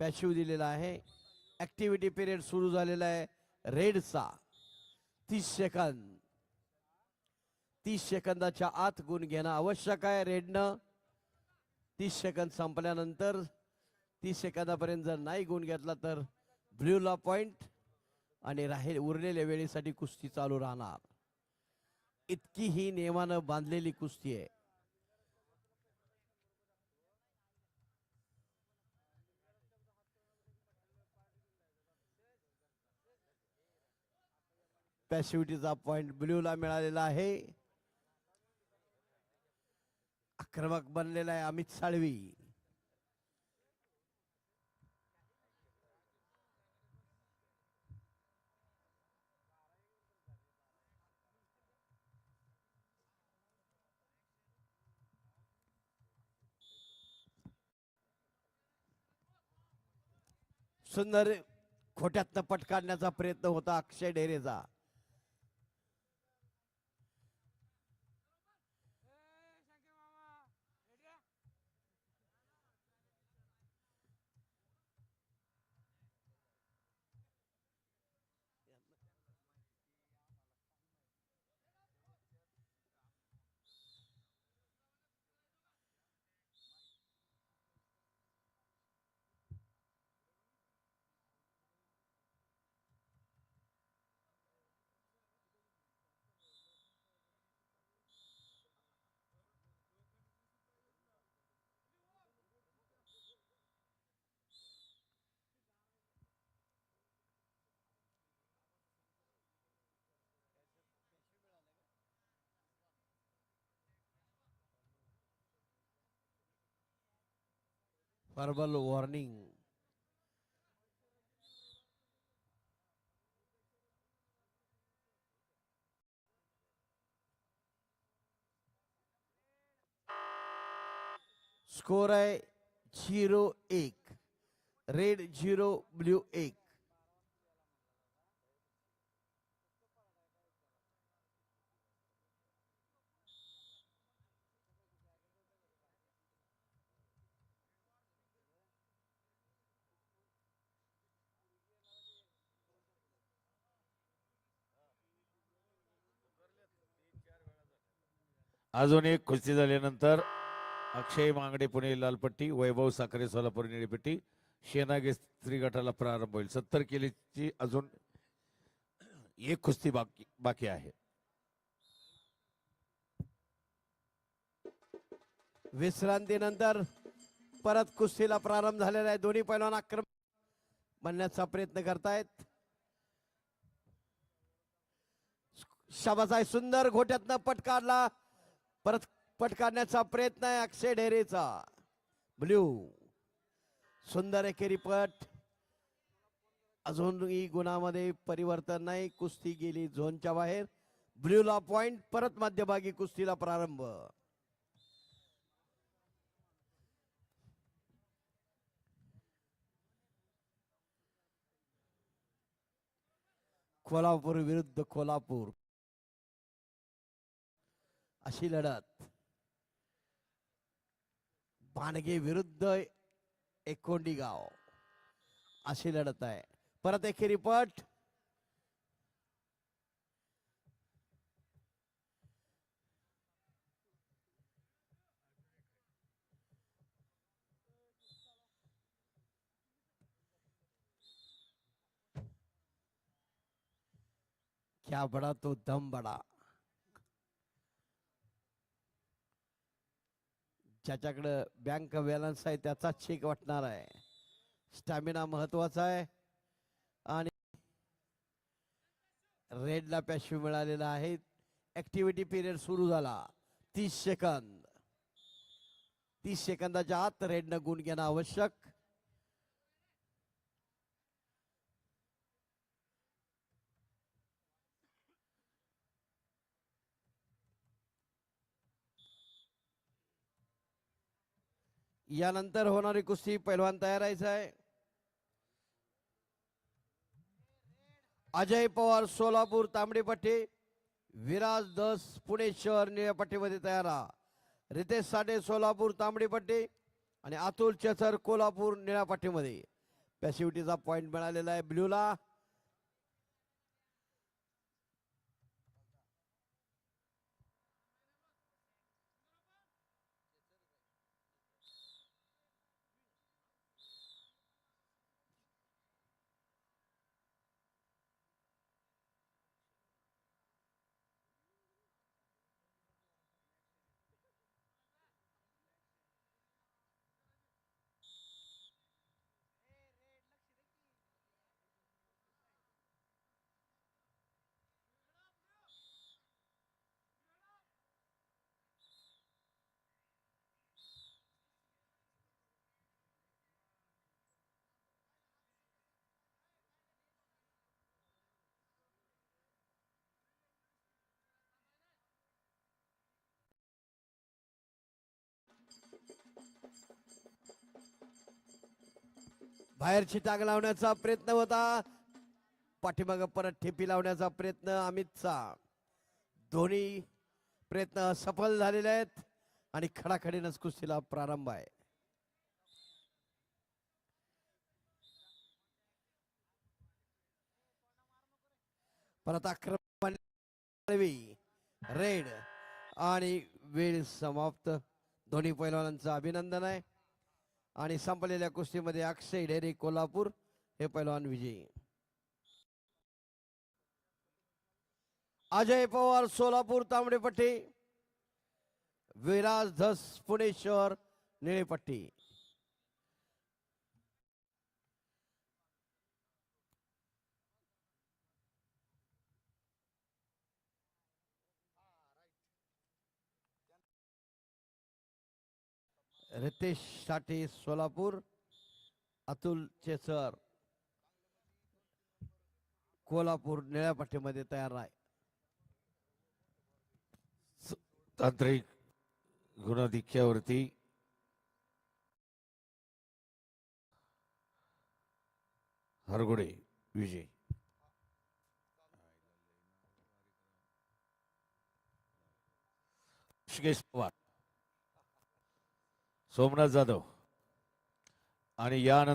पॅशिव दिलेला आहे. Activity period सुरू झालेला आहे. रेडचा तीस सेकंद. तीस सेकंदाच्या आत गुण घेणं आवश्यक आहे रेडनं तीस सेकंद संपल्यानंतर तीस सेकंदापर्यंत जर नाही गुण घेतला तर ब्ल्यूला पॉइंट आणि राहील उरलेल्या वेळेसाठी कुस्ती चालू राहणार. इतकी ही नियमानं बांधलेली कुस्ती आहे. पॅसिव्हिटीचा पॉइंट ब्ल्यूला मिळालेला आहे. आक्रमक बनलेला आहे अमित साळवी. सुंदर खोट्यातनं पटकाडण्याचा प्रयत्न होता अक्षय ढेरेचा verbal warning. स्कोर आहे झिरो एक रेड झिरो ब्ल्यू एक अजून एक कुस्ती झाल्यानंतर अक्षय मांगडे पुणे लालपट्टी वैभव साखरे सोलापूर निळीपट्टी शेनागे स्त्री गटाला प्रारंभ होईल. सत्तर केलीची अजून एक कुस्ती बाकी बाकी आहे. विश्रांतीनंतर परत कुस्तीला प्रारंभ झालेला आहे. दोन्ही पैलवान आक्रमक बनण्याचा प्रयत्न करतायत. शाबास सुंदर घोट्यातनं पटकारला परत पट काढण्याचा प्रयत्न आहे अक्षय ढेरेचा ब्ल्यू सुंदर एकेरी पट अजूनही गुणामध्ये परिवर्तन नाही. कुस्ती गेली झोनच्या बाहेर. ब्ल्यूला पॉइंट परत मध्यभागी कुस्तीला प्रारंभ. कोल्हापूर विरुद्ध कोल्हापूर. अशी लढत. बाणगे विरुद्ध एकोंडी गाव. अशी लढत आहे. परत एकेरी पट. क्या बडा तो दम बडा. ज्याच्याकडं बँक बॅलन्स आहे त्याचा चेक वाटणार आहे. स्टॅमिना महत्त्वाचा आहे. आणि रेडला पॅशवी मिळालेला आहे. ऍक्टिव्हिटी पिरियड सुरू झाला. तीस सेकंद तीस सेकंदाच्या आत रेडनं गुण घेणं आवश्यक. यानंतर होणारी कुस्ती पैलवान तयार आहे. अजय पवार सोलापूर तांबडीपट्टी विराज दस पुणे शहर निळ्या पट्टीमध्ये तयार रितेश साठे सोलापूर तांबडीपट्टी आणि अतुल चचर कोल्हापूर निळ्या पट्टीमध्ये पॅसिव्हिटीचा पॉईंट मिळालेला आहे ब्ल्यूला बाहेरची टाक लावण्याचा प्रयत्न होता. पाठीमाग परत ठेपी लावण्याचा प्रयत्न अमितचा. दोन्ही प्रयत्न सफल झालेले आहेत आणि खडाखडीनच कुस्तीला प्रारंभ आहे. परत आक्रमण रेड आणि वेळ समाप्त. दोन्ही पैलवानांचं अभिनंदन आहे. आणि संपलेल्या कुस्तीमध्ये अक्षय ढेरे कोल्हापूर हे पैलवान विजयी. अजय पवार सोलापूर तांबडेपट्टी. विराज धस पुणे शहर निळेपट्टी. रितेश साठे सोलापूर अतुल चेसर कोल्हापूर निळ्या पाठीमध्ये तयार आहे. तांत्रिक गुणाधिक्यावरती हरगुडे विजय. ऋषिकेश पवार. सोमनाथ जाधव. आणि यानंतर